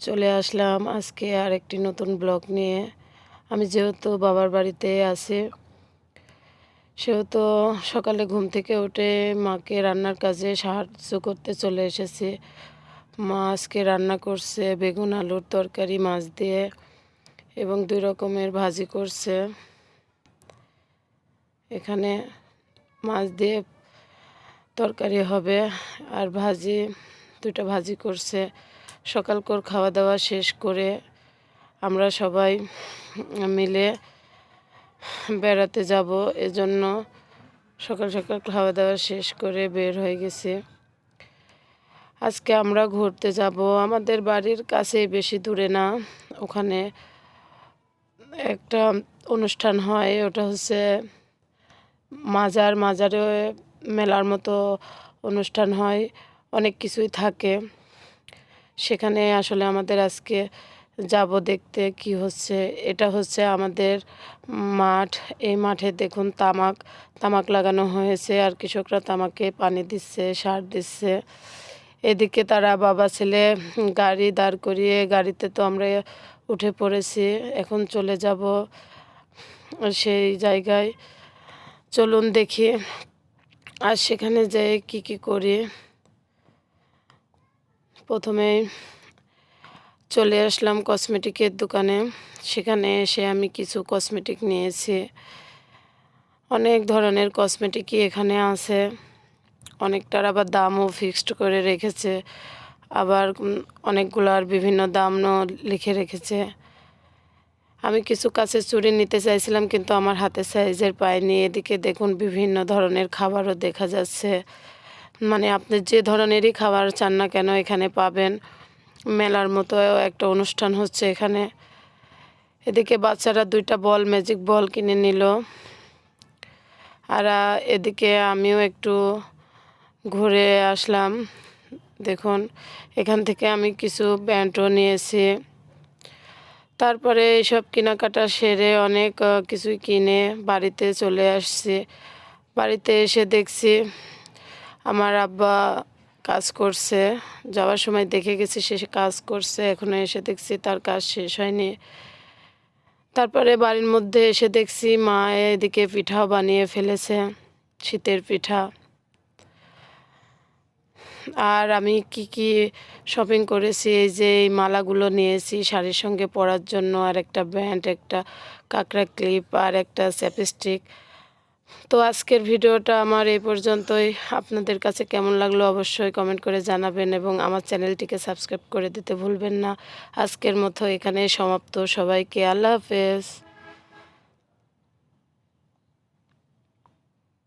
চলে আসলাম আজকে আর একটি নতুন ব্লগ নিয়ে। আমি যেহেতু বাবার বাড়িতে আছি, সেহেতু সকালে ঘুম থেকে উঠে মাকে রান্নার কাজে সাহায্য করতে চলে এসেছি। মা আজকে রান্না করছে বেগুন, আলুর তরকারি, মাছ দিয়ে এবং দুই রকমের ভাজি করছে। এখানে মাছ দিয়ে তরকারি হবে আর ভাজি, দুইটা ভাজি করছে। সকালকর খাওয়া দাওয়া শেষ করে আমরা সবাই মিলে বেড়াতে যাব। এজন্য সকাল সকাল খাওয়া দাওয়া শেষ করে বের হয়ে গেছে। আজকে আমরা ঘুরতে যাব। আমাদের বাড়ির কাছে বেশি দূরে না। ওখানে একটা অনুষ্ঠান হয়। ওটা হচ্ছে মাজার। মাজারে মেলার মতো অনুষ্ঠান হয়। অনেক কিছুই থাকে। সেখানে আসলে আমাদের আজকে যাব দেখতে, কি হচ্ছে? এটা হচ্ছে আমাদের মাঠ। এই মাঠে দেখুন তামাক তামাক লাগানো হয়েছে আর কৃষকরা তামাকে পানি দিচ্ছে, সার দিচ্ছে। এদিকে তারা বাবা ছেলে গাড়ি দাঁড় করিয়ে, গাড়িতে তো আমরা উঠে পড়েছি, এখন চলে যাব সেই জায়গায়। চলুন দেখি, আর সেখানে যেয়ে কি কি করি। প্রথমে চলে আসলাম কসমেটিকের দোকানে। সেখানে এসে আমি কিছু কসমেটিক নিয়েছি। অনেক ধরনের কসমেটিকই এখানে আছে। অনেকটার আবার দামও ফিক্সড করে রেখেছে। আবার অনেকগুলার বিভিন্ন দামও লিখে রেখেছে। আমি কিছু কাছে চুরি নিতে চাইছিলাম, কিন্তু আমার হাতে সাইজের পাইনি এদিকে দেখুন বিভিন্ন ধরনের খাবারও দেখা যাচ্ছে। মানে আপনি যে ধরনেরই খাবার চান না কেন এখানে পাবেন। মেলার মতো একটা অনুষ্ঠান হচ্ছে এখানে। এদিকে বাচ্চারা দুইটা বল ম্যাজিক বল কিনে নিল। আর এদিকে আমিও একটু ঘুরে আসলাম। দেখুন, এখান থেকে আমি কিছু ব্যান্ডও নিয়েছি। তারপরে এইসব কেনাকাটা সেরে অনেক কিছুই কিনে বাড়িতে চলে আসছি। বাড়িতে এসে দেখছি আমার আব্বা কাজ করছে, যাওয়ার সময় দেখে গেছি সে কাজ করছে, এখনও এসে দেখছি তার কাজ শেষ হয়নি। তারপরে বাড়ির মধ্যে এসে দেখছি মা এদিকে পিঠাও বানিয়ে ফেলেছে, শীতের পিঠা। আর আমি কি কি শপিং করেছি, এই যে এই মালাগুলো নিয়েছি শাড়ির সঙ্গে পরার জন্য, আর একটা ব্যান্ড, একটা কাঁকড়া ক্লিপ, আর একটা চ্যাপস্টিক তো আজকের ভিডিওটা আমার এই পর্যন্তই। আপনাদের কাছে কেমন লাগল অবশ্যই কমেন্ট করে জানাবেন এবং আমার চ্যানেলটিকে সাবস্ক্রাইব করে দিতে ভুলবেন না। আজকের মতো এখানে সমাপ্ত। সবাইকে আল্লাহ হাফেজ।